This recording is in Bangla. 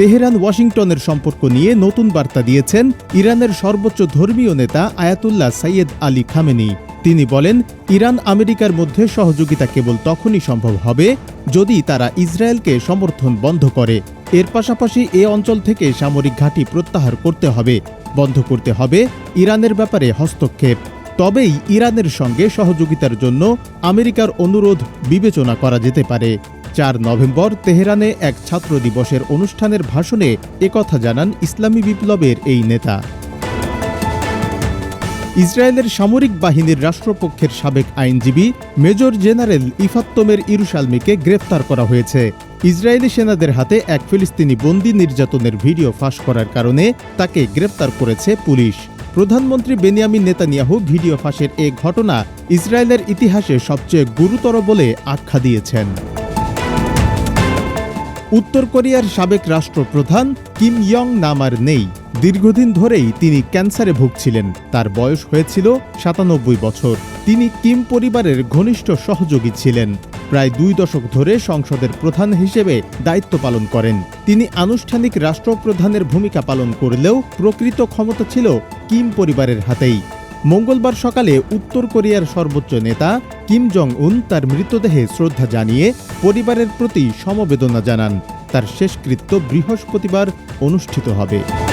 তেহরান, ওয়াশিংটনের সম্পর্ক নিয়ে নতুন বার্তা দিয়েছেন ইরানের সর্বোচ্চ ধর্মীয় নেতা আয়াতুল্লাহ সাইয়েদ আলী খামেনি। তিনি বলেন, ইরান আমেরিকার মধ্যে সহযোগিতা কেবল তখনই সম্ভব হবে যদি তারা ইসরায়েলকে সমর্থন বন্ধ করে। এর পাশাপাশি এ অঞ্চল থেকে সামরিক ঘাঁটি প্রত্যাহার করতে হবে, বন্ধ করতে হবে ইরানের ব্যাপারে হস্তক্ষেপ। তবেই ইরানের সঙ্গে সহযোগিতার জন্য আমেরিকার অনুরোধ বিবেচনা করা যেতে পারে। চার নভেম্বর তেহরানে এক ছাত্র দিবসের অনুষ্ঠানের ভাষণে একথা জানান ইসলামী বিপ্লবের এই নেতা। ইসরায়েলের সামরিক বাহিনীর রাষ্ট্রপক্ষের সাবেক আইনজীবী মেজর জেনারেল ইফাত্তমের ইরুশালমিকে গ্রেফতার করা হয়েছে। ইসরায়েলি সেনাদের হাতে এক ফিলিস্তিনি বন্দি নির্যাতনের ভিডিও ফাঁস করার কারণে তাকে গ্রেফতার করেছে পুলিশ। প্রধানমন্ত্রী বেনিয়ামিন নেতানিয়াহু ভিডিও ফাঁসের এ ঘটনা ইসরায়েলের ইতিহাসে সবচেয়ে গুরুতর বলে আখ্যা দিয়েছেন। উত্তর কোরিয়ার সাবেক রাষ্ট্রপ্রধান কিম ইয়ং নামার নেই। দীর্ঘদিন ধরেই তিনি ক্যান্সারে ভুগছিলেন। তার বয়স হয়েছিল সাতানব্বই বছর। তিনি কিম পরিবারের ঘনিষ্ঠ সহযোগী ছিলেন। প্রায় দুই দশক ধরে সংসদের প্রধান হিসেবে দায়িত্ব পালন করেন। তিনি আনুষ্ঠানিক রাষ্ট্রপ্রধানের ভূমিকা পালন করলেও প্রকৃত ক্ষমতা ছিল কিম পরিবারের হাতেই। মঙ্গলবার সকালে উত্তর কোরিয়ার সর্বোচ্চ নেতা কিম জং উন তার মৃতদেহে শ্রদ্ধা জানিয়ে পরিবারের প্রতি সমবেদনা জানান। তার শেষকৃত্য বৃহস্পতিবার অনুষ্ঠিত হবে।